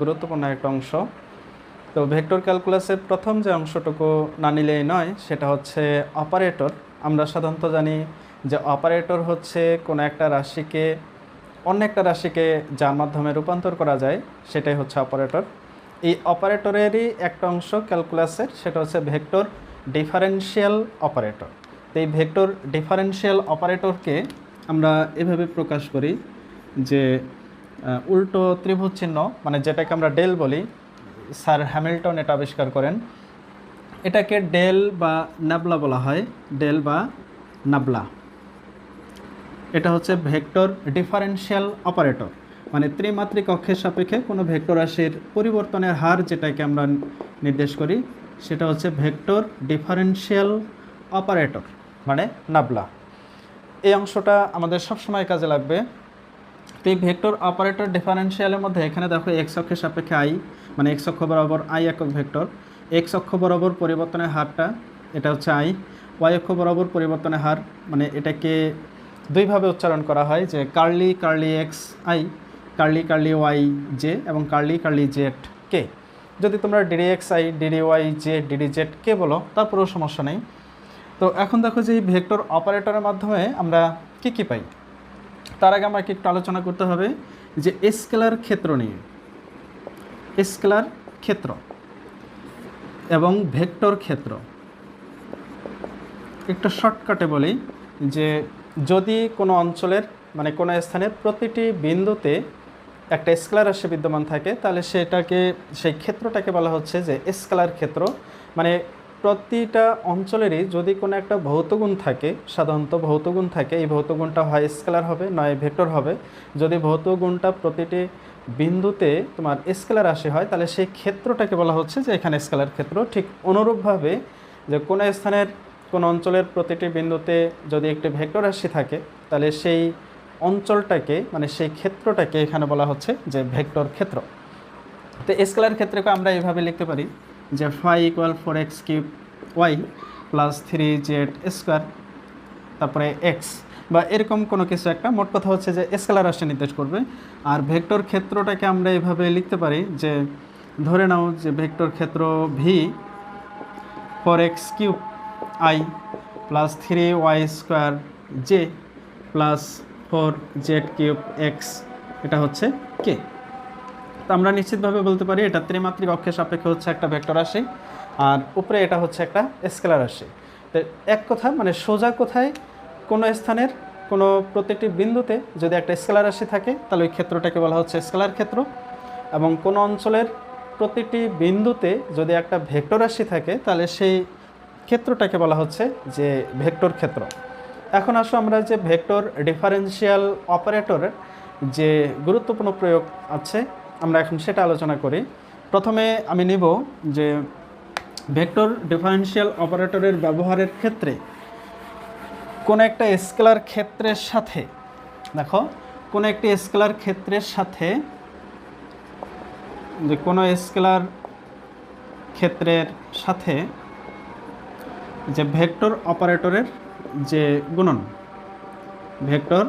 গুরুত্বপূর্ণ একটা অংশ। তো ভেক্টর ক্যালকুলাসের প্রথম যে অংশটুকু না নিলেই নয়, সেটা হচ্ছে অপারেটর। আমরা সাধারণত জানি যে অপারেটর হচ্ছে কোনো একটা রাশিকে, অন্য একটা রাশিকে যার মাধ্যমে রূপান্তর করা যায়, সেটাই হচ্ছে অপারেটর। এই অপারেটরেরই একটা অংশ ক্যালকুলাসের, সেটা হচ্ছে ভেক্টর ডিফারেন্সিয়াল অপারেটর। তো এই ভেক্টর ডিফারেন্সিয়াল অপারেটরকে আমরা এভাবে প্রকাশ করি যে উল্টো ত্রিভুজ চিহ্ন মানে যেটাকে আমরা ডেল বলি, স্যার হ্যামিল্টন এটা আবিষ্কার করেন। এটাকে ডেল বা নাবলা বলা হয়, ডেল বা নাবলা। এটা হচ্ছে ভেক্টর ডিফারেন্সিয়াল অপারেটর মানে ত্রিমাত্রিক অক্ষের সাপেক্ষে কোনো ভেক্টর রাশির পরিবর্তনের হার যেটাকে আমরা নির্দেশ করি, সেটা হচ্ছে ভেক্টর ডিফারেন্সিয়াল অপারেটর মানে নাবলা। এই অংশটা আমাদের সবসময় কাজে লাগবে। তো এই ভেক্টর অপারেটর ডিফারেনশিয়ালের মধ্যে এখানে দেখো এক্স অক্ষের সাপেক্ষে আই মানে এক্স অক্ষ বরাবর আই একক ভেক্টর। এক্স অক্ষ বরাবর পরিবর্তনের হারটা, এটা হচ্ছে আই ওয়াই অক্ষ বরাবর পরিবর্তনের হার মানে এটাকে দুইভাবে উচ্চারণ করা হয় যে curly curly x i curly curly y j এবং কার্লি কার্লি জেড কে যদি তোমরা d d x i d d y j d d z k বলো, তারপরেও সমস্যা নেই। তো এখন দেখো যে এই ভেক্টর অপারেটরের মাধ্যমে আমরা কি কি পাই? তার আগে আমাকে একটু আলোচনা করতে হবে যে স্কেলার ক্ষেত্র নিয়ে। স্কেলার ক্ষেত্র এবং ভেক্টর ক্ষেত্র। একটু শর্টকাটে বলি যে যদি কোনো অঞ্চলের মানে কোনো স্থানের প্রতিটি বিন্দুতে একটা স্কেলার রাশি বিদ্যমান থাকে, তাহলে সেটাকে, সেই ক্ষেত্রটাকে বলা হচ্ছে যে স্কেলার ক্ষেত্র। মানে প্রতিটা অঞ্চলেরই যদি কোনো একটা ভৌতগুণ থাকে, সাধারণত ভৌতগুণ থাকে, এই ভৌতগুণটা হয় স্কেলার হবে, নয় ভেক্টর হবে। যদি ভৌতগুণটা প্রতিটি বিন্দুতে তোমার স্কেলার রাশি হয়, তাহলে সেই ক্ষেত্রটাকে বলা হচ্ছে যে এখানে স্কেলার ক্ষেত্র। ঠিক অনুরূপভাবে যে কোনো স্থানের, কোন অঞ্চলের প্রতিটি বিন্দুতে যদি একটি ভেক্টর রাশি থাকে, তাহলে সেই অঞ্চলটাকে মানে সেই ক্ষেত্রটাকে এখানে বলা হচ্ছে যে ভেক্টর ক্ষেত্র। তো স্কেলার ক্ষেত্রকে আমরা এইভাবে লিখতে পারি। যে phi equal four x cube y plus three z square তারপরে এক্স বা এরকম কোনো কিছু একটা, মোট কথা হচ্ছে যে স্কেলার রাশি নির্দেশ করবে। আর ভেক্টর ক্ষেত্রটাকে আমরা এইভাবে লিখতে পারি যে, ধরে নাও যে ভেক্টর ক্ষেত্র v four x cube i plus three y square j plus four z cube x এটা হচ্ছে কে তো আমরা নিশ্চিতভাবে বলতে পারি এটা ত্রিমাত্রিক অক্ষের সাপেক্ষে হচ্ছে একটা ভেক্টর রাশি, আর উপরে এটা হচ্ছে একটা স্কেলার রাশি। তো এক কথা মানে সোজা কোথায়? কোনো স্থানের কোনো প্রতিটি বিন্দুতে যদি একটা স্কেলার রাশি থাকে, তাহলে ওই ক্ষেত্রটাকে বলা হচ্ছে স্কেলার ক্ষেত্র। এবং কোনো অঞ্চলের প্রতিটি বিন্দুতে যদি একটা ভেক্টর রাশি থাকে, তাহলে সেই ক্ষেত্রটাকে বলা হচ্ছে যে ভেক্টর ক্ষেত্র। এখন আসো আমরা যে ভেক্টর ডিফারেন্সিয়াল অপারেটরের যে গুরুত্বপূর্ণ প্রয়োগ আছে আমরা এখন সেটা আলোচনা করি। প্রথমে আমি নিব যে ভেক্টর ডিফারেন্সিয়াল অপারেটরের ব্যবহারের ক্ষেত্রে কোন একটা স্কেলার ক্ষেত্রের সাথে, দেখো, কোন একটি স্কেলার ক্ষেত্রের সাথে যে কোনো স্কেলার ক্ষেত্রের সাথে যে ভেক্টর অপারেটরের যে গুণন, ভেক্টর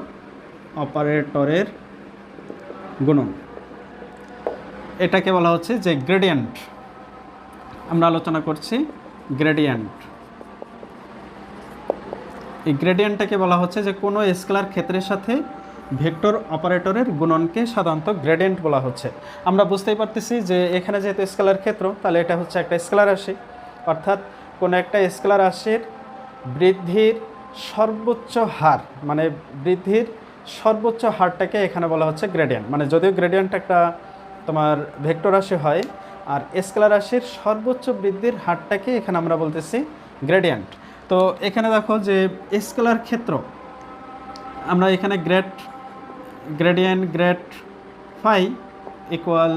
অপারেটরের গুণন। এটাকে বলা হচ্ছে যে গ্রেডিয়েন্ট আমরা আলোচনা করছি গ্রেডিয়েন্ট এই গ্রেডিয়েন্টটাকে বলা হচ্ছে যে কোনো স্কেলার ক্ষেত্রের সাথে ভেক্টর অপারেটরের গুণনকে সাধারণত গ্রেডিয়েন্ট বলা হচ্ছে। আমরা বুঝতেই পারতেছি যে এখানে যেহেতু স্কেলার ক্ষেত্র, তাহলে এটা হচ্ছে একটা স্কেলার রাশি। অর্থাৎ কোনো একটা স্কেলার রাশির বৃদ্ধির সর্বোচ্চ হার মানে বৃদ্ধির সর্বোচ্চ হারটাকে এখানে বলা হচ্ছে গ্রেডিয়েন্ট মানে যদিও গ্রেডিয়েন্ট একটা তোমার ভেক্টর রাশি হয় আর স্কেলার রাশির সর্বোচ্চ বৃদ্ধির হারটাকে এখানে আমরা বলতেছি গ্রেডিয়েন্ট তো এখানে দেখো যে স্কেলার ক্ষেত্র, আমরা এখানে grad gradient grad phi equal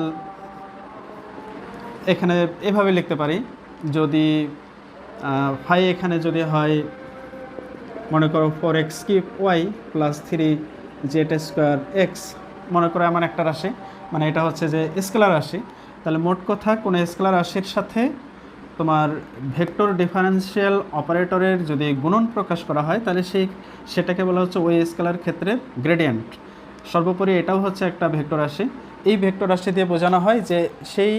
এখানে এভাবে লিখতে পারি। যদি ফাই এখানে যদি হয়, মনে করো four x cube y plus three z square x মনে করো এমন একটা রাশি। মানে এটা হচ্ছে যে স্কেলার রাশি। তাহলে মোট কথা কোনো স্কেলার রাশির সাথে তোমার ভেক্টর ডিফারেন্সিয়াল অপারেটরের যদি গুণন প্রকাশ করা হয়, তাহলে সেই, সেটাকে বলা হচ্ছে ওই স্কেলার ক্ষেত্রে গ্রেডিয়েন্ট সর্বোপরি এটাও হচ্ছে একটা ভেক্টর রাশি। এই ভেক্টর রাশি দিয়ে বোঝানো হয় যে সেই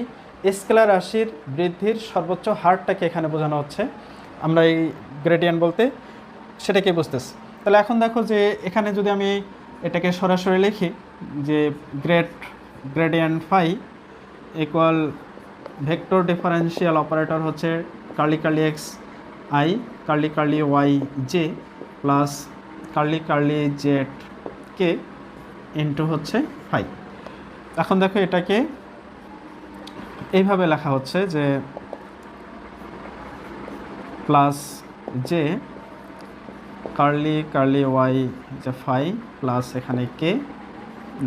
স্কেলার রাশির বৃদ্ধির সর্বোচ্চ হারটাকে এখানে বোঝানো হচ্ছে। আমরা এই গ্রেডিয়েন্ট বলতে সেটাকে বুঝতেছি। তাহলে এখন দেখো যে এখানে যদি আমি এটাকে সরাসরি লিখি যে grade gradient phi equal vector differential operator হচ্ছে curly curly x i curly curly y j plus curly curly z k into হচ্ছে ফাই এখন দেখো এটাকে এইভাবে লেখা হচ্ছে যে plus j curly curly y যে ফাই প্লাস এখানে কে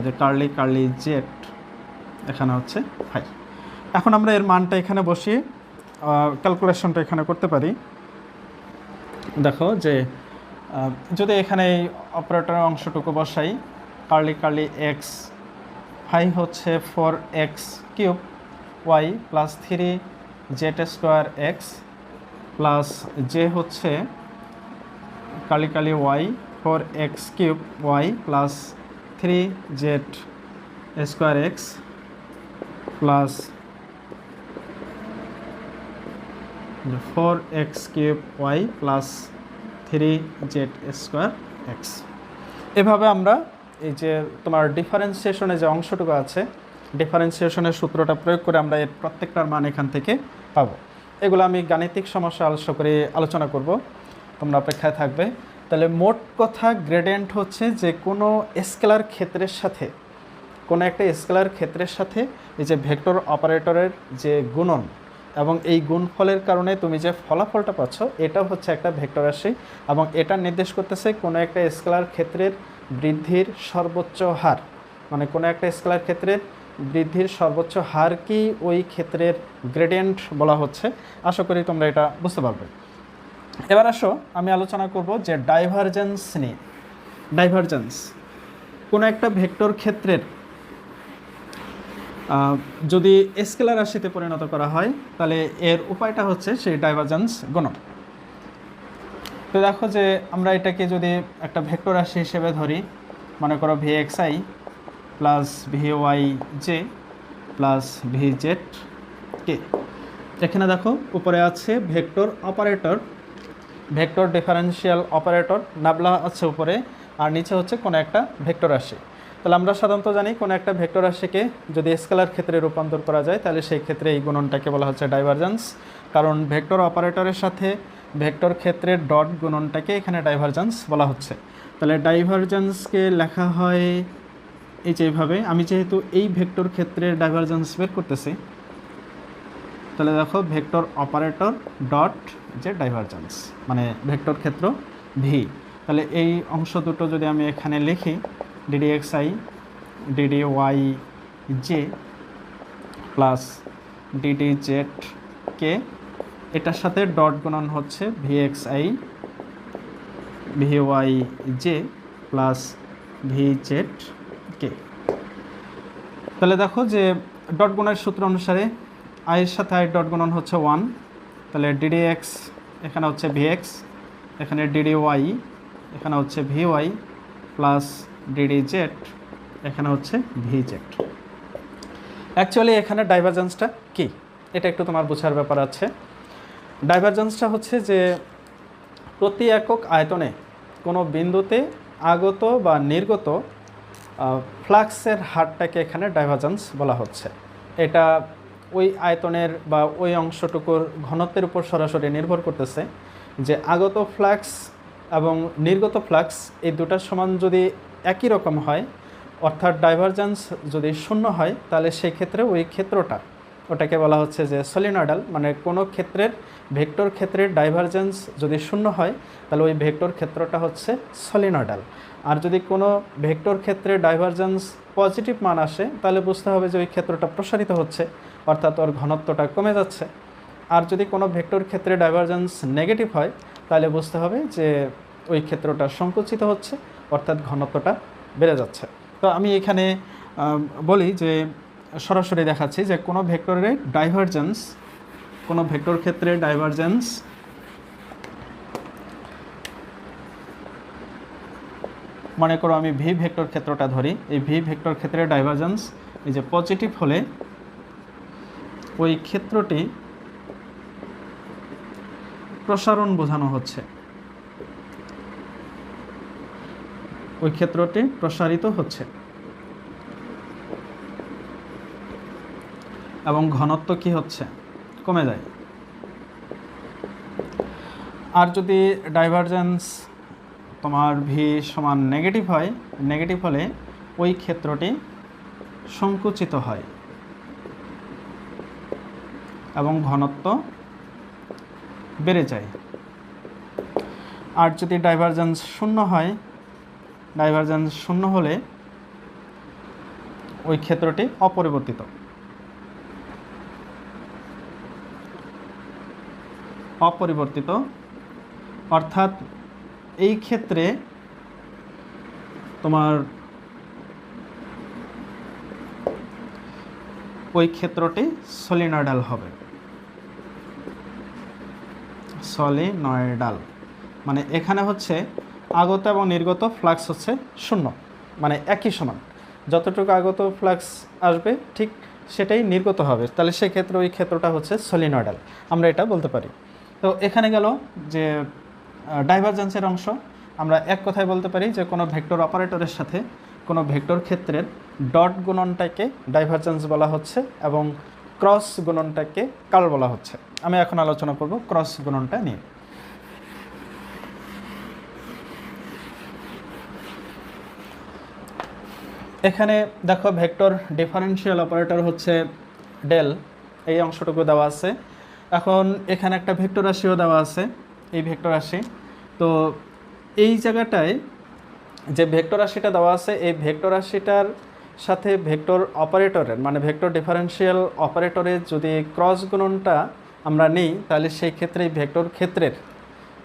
যে কার্লি কার্লি জেড এখানে হচ্ছে ফাই এখন আমরা এর মানটা এখানে বসিয়ে ক্যালকুলেশনটা এখানে করতে পারি। দেখো যে যদি এখানে এই অপারেটরের অংশটুকু বসাই, কার্লি কার্লি এক্স ফাই হচ্ছে four x cube y plus three z square x plus j হচ্ছে curly curly y four x cube y plus three z square x plus four x cube y plus three z square x এভাবে আমরা এই যে তোমার ডিফারেন্সিয়েশনে যে অংশটুকু আছে ডিফারেন্সিয়েশনের সূত্রটা প্রয়োগ করে আমরা এর প্রত্যেকটার মান এখান থেকে পাবো। এগুলো আমি গাণিতিক সমস্যা আলোচনা করে আলোচনা করব। তোমরা অপেক্ষায় থাকবে। তাহলে মোট কথা গ্রেডিয়েন্ট হচ্ছে যে কোনো স্কেলার ক্ষেত্রের সাথে, কোনো একটা স্কেলার ক্ষেত্রের সাথে এই যে ভেক্টর অপারেটরের যে গুণন এবং এই গুণফলের কারণে তুমি যে ফলাফলটা পাচ্ছ, এটা হচ্ছে একটা ভেক্টর রাশি এবং এটা নির্দেশ করতেছে কোনো একটা স্কেলার ক্ষেত্রের বৃদ্ধির সর্বোচ্চ হার। মানে কোনো একটা স্কেলার ক্ষেত্রের বৃদ্ধির সর্বোচ্চ হার কি ওই ক্ষেত্রের গ্রেডিয়েন্ট বলা হচ্ছে? আশা করি তোমরা এটা বুঝতে পারবে। এবার আসো, আমি আলোচনা করব যে ডাইভারজেন্স নিয়ে। ডাইভারজেন্স কোনো একটা ভেক্টর ক্ষেত্রের যদি স্কেলার রাশিতে পরিণত করা হয়, তাহলে এর উপায়টা হচ্ছে সেই ডাইভারজেন্স গণন তো দেখো যে আমরা এটাকে যদি একটা ভেক্টর রাশি হিসেবে ধরি, মনে করো v x i plus v y j plus v z k এখানে দেখো, উপরে আছে vector operator vector differential operator nabla আছে উপরে, আর নিচে হচ্ছে কোনো একটা ভেক্টর রাশি। তাহলে আমরা সাধারণত জানি কোনো একটা ভেক্টর রাশিকে যদি স্কেলার ক্ষেত্রে রূপান্তর করা যায়, তাহলে সেই ক্ষেত্রে এই গুণনটাকে বলা হচ্ছে ডাইভারজেন্স কারণ ভেক্টর অপারেটরের সাথে ভেক্টর ক্ষেত্রের ডট গুণনটাকে এখানে ডাইভারজেন্স বলা হচ্ছে। তাহলে ডাইভারজেন্সকে লেখা হয় এই যে এইভাবে, আমি যেহেতু এই ভেক্টর ক্ষেত্রে ডাইভারজেন্স বের করতেছি তাহলে দেখো ভেক্টর অপারেটর ডট যে ডাইভারজেন্স মানে ভেক্টর ক্ষেত্র ভি তাহলে এই অংশ দুটো যদি আমি এখানে লিখি d d x i d d y j plus d d z k এটার সাথে ডট গুণন হচ্ছে v x i v y j plus v z k তাহলে দেখো যে ডট গুণের সূত্র অনুসারে আয়ের সাথে আয়ের ডট গুণন হচ্ছে ওয়ান তাহলে ডিডি এক্স এখানে হচ্ছে ভি এক্স এখানে ডিডি ওয়াই এখানে হচ্ছে v y plus d d z এখানে হচ্ছে ভি জেড অ্যাকচুয়ালি এখানে ডাইভারজেন্সটা কি? এটা একটু তোমার বোঝার ব্যাপার আছে। ডাইভারজেন্সটা হচ্ছে যে প্রতি একক আয়তনে কোনো বিন্দুতে আগত বা নির্গত ফ্লাক্সের হারটাকে এখানে ডাইভারজেন্স বলা হচ্ছে। এটা ওই আয়তনের বা ওই অংশটুকুর ঘনত্বের উপর সরাসরি নির্ভর করতেছে যে আগত ফ্লাক্স এবং নির্গত ফ্লাক্স এই দুটার সমান যদি একই রকম হয়, অর্থাৎ ডাইভারজেন্স যদি শূন্য হয়, তাহলে সেই ক্ষেত্রে ওই ক্ষেত্রটা, ওটাকে বলা হচ্ছে যে সলিনয়েডাল মানে কোনো ক্ষেত্রের ভেক্টর ক্ষেত্রের ডাইভারজেন্স যদি শূন্য হয়, তাহলে ওই ভেক্টর ক্ষেত্রটা হচ্ছে সলিনয়েডাল আর যদি কোনো ভেক্টর ক্ষেত্রে ডাইভারজেন্স পজিটিভ মান আসে, তাহলে বুঝতে হবে যে ওই ক্ষেত্রটা প্রসারিত হচ্ছে। অর্থাৎ ওর ঘনত্বটা কমে যাচ্ছে। আর যদি কোনো ভেক্টর ক্ষেত্রে ডাইভারজেন্স নেগেটিভ হয়, তাহলে বুঝতে হবে যে ওই ক্ষেত্রটা সংকুচিত হচ্ছে, অর্থাৎ ঘনত্বটা বেড়ে যাচ্ছে। তো আমি এখানে বলি যে সরাসরি দেখাচ্ছি যে কোনো ভেক্টরের ডাইভারজেন্স কোনো ভেক্টর ক্ষেত্রে ডাইভারজেন্স মনে করো আমি ভি ভেক্টর ক্ষেত্রটা ধরি, এই ভি ভেক্টর ক্ষেত্রে ডাইভারজেন্স এই যে পজিটিভ হলে ওই ক্ষেত্রটি প্রসারণ বোঝানো হচ্ছে। ওই ক্ষেত্রটি প্রসারিত হচ্ছে। এবং ঘনত্ব কি হচ্ছে? কমে যায়। আর যদি ডাইভারজেন্স তোমার ভি সমান নেগেটিভ হয় নেগেটিভ হলে ওই ক্ষেত্রটি সংকুচিত হয়। ঘনত্ব বেড়ে যায়। আর যদি ডাইভারজেন্স শূন্য হয় ডাইভারজেন্স শূন্য হলে ওই ক্ষেত্রটি অপরিবর্তিত। অপরিবর্তিত, অর্থাৎ এই ক্ষেত্রে তোমার ওই ক্ষেত্রটি সলিনয়েডাল হবে। সলিনয়েডাল মানে এখানে হচ্ছে আগত এবং নির্গত ফ্লাক্স হচ্ছে শূন্য মানে একই সমান। যতটুকু আগত ফ্লাক্স আসবে ঠিক সেটাই নির্গত হবে। তাহলে সেক্ষেত্রে ওই ক্ষেত্রটা হচ্ছে সলিনয়েডাল আমরা এটা বলতে পারি। তো এখানে গেল যে ডাইভারজেন্সের অংশ। আমরা এক কথায় বলতে পারি যে, কোনো ভেক্টর অপারেটরের সাথে কোনো ভেক্টর ক্ষেত্রের ডট গুণনটাকে ডাইভারজেন্স বলা হচ্ছে এবং ক্রস গুণনটাকে কাল বলা হচ্ছে। আমি এখন আলোচনা করব ক্রস গুণনটা নিয়ে। এখানে দেখো ভেক্টর ডিফারেন্সিয়াল অপারেটর হচ্ছে ডেল, এই অংশটুকু দেওয়া আছে। এখন এখানে একটা ভেক্টর রাশিও দেওয়া আছে, এই ভেক্টর রাশি। তো এই জায়গাটায় যে ভেক্টর রাশিটা দেওয়া আছে, এই ভেক্টর রাশিটার সাথে ভেক্টর অপারেটরের মানে ভেক্টর ডিফারেন্সিয়াল অপারেটরের যদি ক্রস গুণনটা আমরা নিই, তাহলে সেই ক্ষেত্রে ভেক্টর ক্ষেত্রের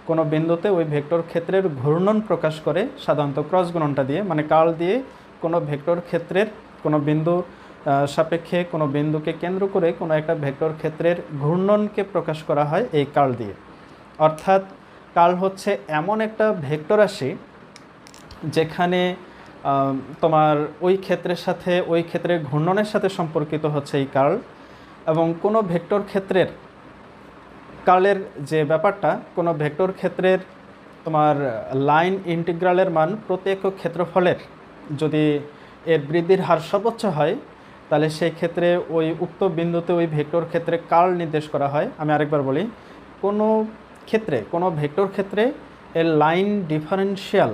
কোনো বিন্দুতে ওই ভেক্টর ক্ষেত্রের ঘূর্ণন প্রকাশ করে সাধারণত ক্রস গুণনটা দিয়ে মানে কাল দিয়ে কোনো ভেক্টর ক্ষেত্রের কোনো বিন্দু সাপেক্ষে কোনো বিন্দুকে কেন্দ্র করে কোনো একটা ভেক্টর ক্ষেত্রের ঘূর্ণনকে প্রকাশ করা হয় এই কাল দিয়ে। অর্থাৎ কাল হচ্ছে এমন একটা ভেক্টর রাশি যেখানে তোমার ওই ক্ষেত্রের সাথে, ওই ক্ষেত্রের ঘূর্ণনের সাথে সম্পর্কিত হচ্ছে এই কার্ল এবং কোনো ভেক্টর ক্ষেত্রের কার্লের যে ব্যাপারটা, কোনো ভেক্টর ক্ষেত্রের তোমার লাইন ইন্টিগ্রালের মান প্রতি একক ক্ষেত্রফলের যদি এর বৃদ্ধির হার সর্বোচ্চ হয়, তাহলে সেই ক্ষেত্রে ওই উক্ত বিন্দুতে ওই ভেক্টর ক্ষেত্রে কার্ল নির্দেশ করা হয়। আমি আরেকবার বলি, কোনো ক্ষেত্রে, কোনো ভেক্টর ক্ষেত্রে এর লাইন ডিফারেনশিয়াল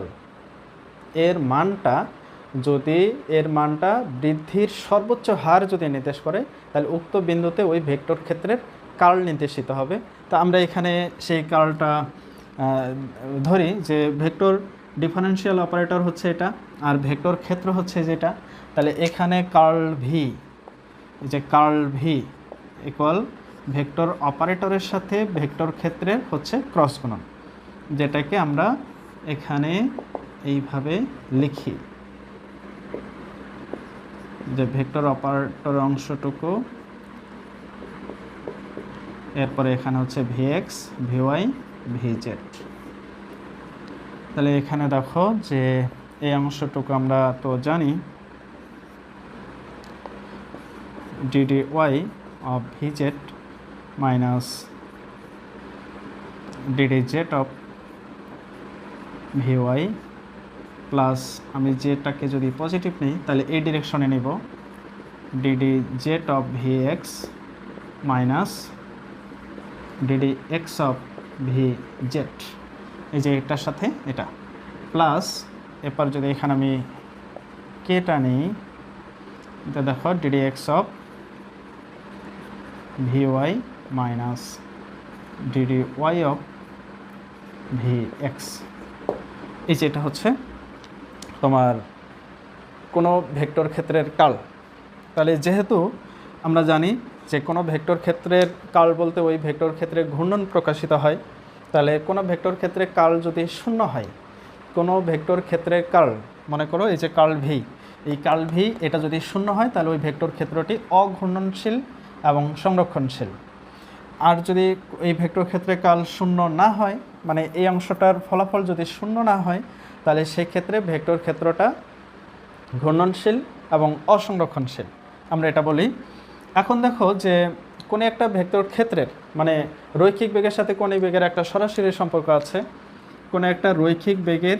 এর মানটা যদি এর মানটা বৃদ্ধির সর্বোচ্চ হার যদি নির্দেশ করে, তাহলে উক্ত বিন্দুতে ওই ভেক্টর ক্ষেত্রের কার্ল নির্দেশিত হবে। তো আমরা এখানে সেই কার্লটা ধরি যে ভেক্টর ডিফারেন্সিয়াল অপারেটর হচ্ছে এটা আর ভেক্টর ক্ষেত্র হচ্ছে যেটা। তাহলে এখানে কার্ল ভি যে কার্ল ভি ইকুয়াল ভেক্টর অপারেটরের সাথে ভেক্টর ক্ষেত্রের হচ্ছে ক্রস গুণন, যেটাকে আমরা এখানে এইভাবে লিখি। যে ভেক্টর অপারেটর অংশটুকু, এরপরে এখানে হচ্ছে ভিএক্স ভিওয়াই ভিজেড তাহলে এখানে দেখো যে এই অংশটুকু আমরা তো জানি d d y of v z minus d d z of v y plus আমি জেটাকে যদি পজিটিভ নিই, তাহলে এই ডিরেকশনে নিব। D d z of v x minus d d x of v z এই যে এটার সাথে এটা। প্লাস এরপর যদি এখানে আমি কেটা নিই এটা দেখো d d x of v y minus d d y of v x এই যে এটা হচ্ছে তোমার কোনো ভেক্টর ক্ষেত্রের কাল। তাহলে যেহেতু আমরা জানি যে কোনো ভেক্টর ক্ষেত্রের কাল বলতে ওই ভেক্টর ক্ষেত্রে ঘূর্ণন প্রকাশিত হয়, তাহলে কোনো ভেক্টর ক্ষেত্রে কাল যদি শূন্য হয়, কোনো ভেক্টর ক্ষেত্রের কাল, মনে করো এই যে কাল ভি এই কার্ল ভি এটা যদি শূন্য হয়, তাহলে ওই ভেক্টর ক্ষেত্রটি অঘূর্ণনশীল এবং সংরক্ষণশীল। আর যদি এই ভেক্টর ক্ষেত্রে কাল শূন্য না হয় মানে এই অংশটার ফলাফল যদি শূন্য না হয় তাহলে সেই ক্ষেত্রে ভেক্টর ক্ষেত্রটা ঘূর্ণনশীল এবং অসংরক্ষণশীল। আমরা এটা বলি। এখন দেখো যে কোনো একটা ভেক্টর ক্ষেত্রের মানে রৈখিক বেগের সাথে কোন বেগের একটা সরাসরি সম্পর্ক আছে, কোনো একটা রৈখিক বেগের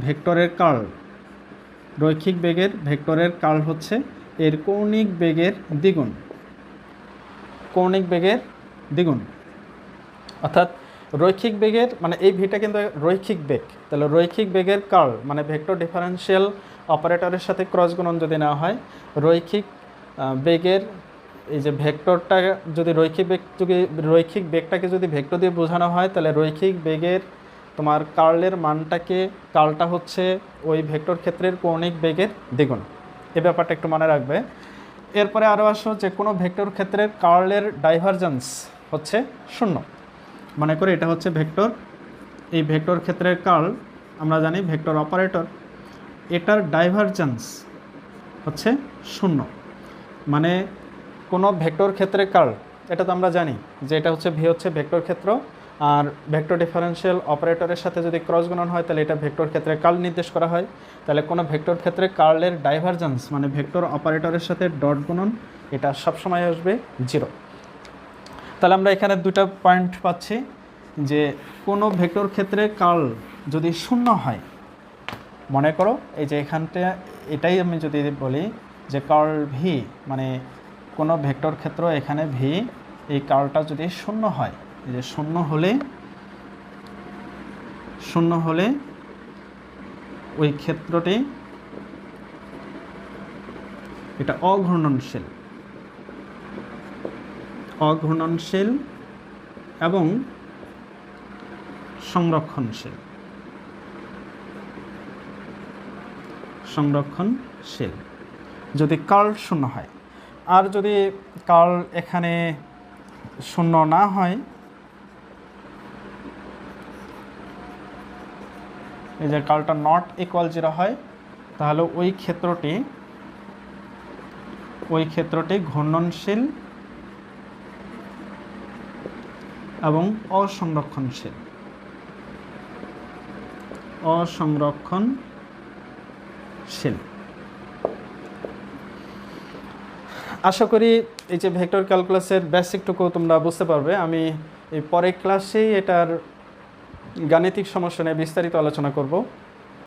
ভেক্টরের কার্ল। রৈখিক বেগের ভেক্টরের কার্ল হচ্ছে এর কৌণিক বেগের দ্বিগুণ। কৌণিক বেগের দ্বিগুণ। অর্থাৎ রৈখিক বেগের মানে এই ভিটা কিন্তু রৈখিক বেগ। তাহলে রৈখিক বেগের কার্ল মানে ভেক্টর ডিফারেন্সিয়াল অপারেটরের সাথে ক্রস গুণন যদি নেওয়া হয়, রৈখিক বেগের এই যে ভেক্টরটা যদি রৈখিক বেগ, যদি রৈখিক বেগটাকে যদি ভেক্টর দিয়ে বোঝানো হয়, তাহলে রৈখিক বেগের তোমার কার্লের মানটাকে কার্লটা হচ্ছে ওই ভেক্টর ক্ষেত্রের কৌণিক বেগের দ্বিগুণ। এই ব্যাপারটা একটু মনে রাখবে। এরপরে আরও আসো যে কোনো ভেক্টর ক্ষেত্রের কার্লের ডাইভারজেন্স হচ্ছে শূন্য। মনে করে এটা হচ্ছে ভেক্টর। এই ভেক্টর ক্ষেত্রের কার্ল আমরা জানি ভেক্টর অপারেটর। এটার ডাইভারজেন্স হচ্ছে শূন্য। মানে কোনো ভেক্টর ক্ষেত্রে কার্ল এটা তো আমরা জানি যে এটা হচ্ছে ভি হচ্ছে ভেক্টর ক্ষেত্র, আর ভেক্টর ডিফারেন্সিয়াল অপারেটরের সাথে যদি ক্রস গুণন হয়, তাহলে এটা ভেক্টর ক্ষেত্রে কার্ল নির্দেশ করা হয়। তাহলে কোনো ভেক্টর ক্ষেত্রে কার্লের ডাইভারজেন্স মানে ভেক্টর অপারেটরের সাথে ডট গুণন, এটা সবসময় আসবে জিরো তাহলে আমরা এখানে দুটা পয়েন্ট পাচ্ছি যে কোনো ভেক্টর ক্ষেত্রে কার্ল যদি শূন্য হয়, মনে করো এই যে এখানটা, এটাই আমি যদি বলি যে কার্ল ভি মানে কোনো ভেক্টর ক্ষেত্র এখানে ভি এই কার্লটা যদি শূন্য হয়, এই যে শূন্য হলে শূন্য হলে ওই ক্ষেত্রটি এটা অঘূর্ণনশীল। অঘূর্ণনশীল এবং সংরক্ষণশীল। সংরক্ষণশীল। যদি কার্ল শূন্য হয়, আর যদি কার্ল এখানে শূন্য না হয়, এই যে কার্লটা নট ইকুয়াল জিরো হয়, তাহলে ওই ক্ষেত্রটি ওই ক্ষেত্রটি ঘূর্ণনশীল এবং অসংরক্ষণশীল। অসংরক্ষণশীল। আশা করি এই যে ভেক্টর ক্যালকুলাসের বেসিকটুকু তোমরা বুঝতে পারবে। আমি এই পরের ক্লাসেই এটার গাণিতিক সমস্যা নিয়ে বিস্তারিত আলোচনা করব।